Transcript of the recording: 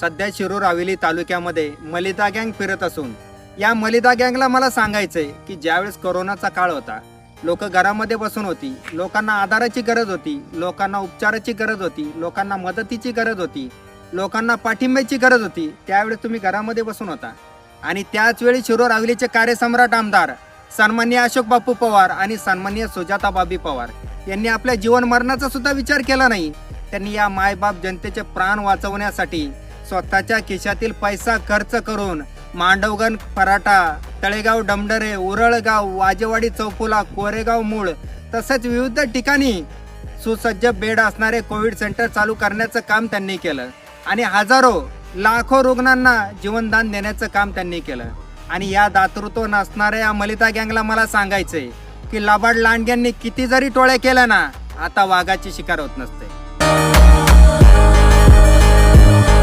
सध्या शिरूर हवेली तालुक्यामध्ये मलिदा गँग फिरत असून या मलिदा गँगला मला सांगायचंय की ज्यावेळेस कोरोनाचा काळ होता लोक घरामध्ये बसून होती लोकांना आधाराची गरज होती लोकांना उपचाराची गरज होती लोकांना मदतीची गरज होती लोकांना पाठिंब्याची गरज होती त्यावेळेस तुम्ही घरामध्ये बसून होता. आणि त्याच वेळी शिरूर हवेलीचे कार्यसम्राट आमदार सन्मान्य अशोक बापू पवार आणि सन्माननीय सुजाता बाबी पवार यांनी आपल्या जीवन मरणाचा सुद्धा विचार केला नाही. त्यांनी या मायबाप जनतेचे प्राण वाचवण्यासाठी स्वतःच्या खिशातील पैसा खर्च करून मांडवगण पराठा तळेगाव डमडरे उरळगाव वाजेवाडी चौफुला कोरेगाव मूळ तसेच विविध ठिकाणी सुसज्ज बेड असणारे कोविड सेंटर चालू करण्याचं काम त्यांनी केलं आणि हजारो लाखो रुग्णांना जीवनदान देण्याचं काम त्यांनी केलं. आणि या दातृत्व नसणाऱ्या या मलिता गँगला मला सांगायचंय की लबाड लांडग्यांनी किती जरी टोळ्या केल्या ना आता वाघाची शिकार होत नसते.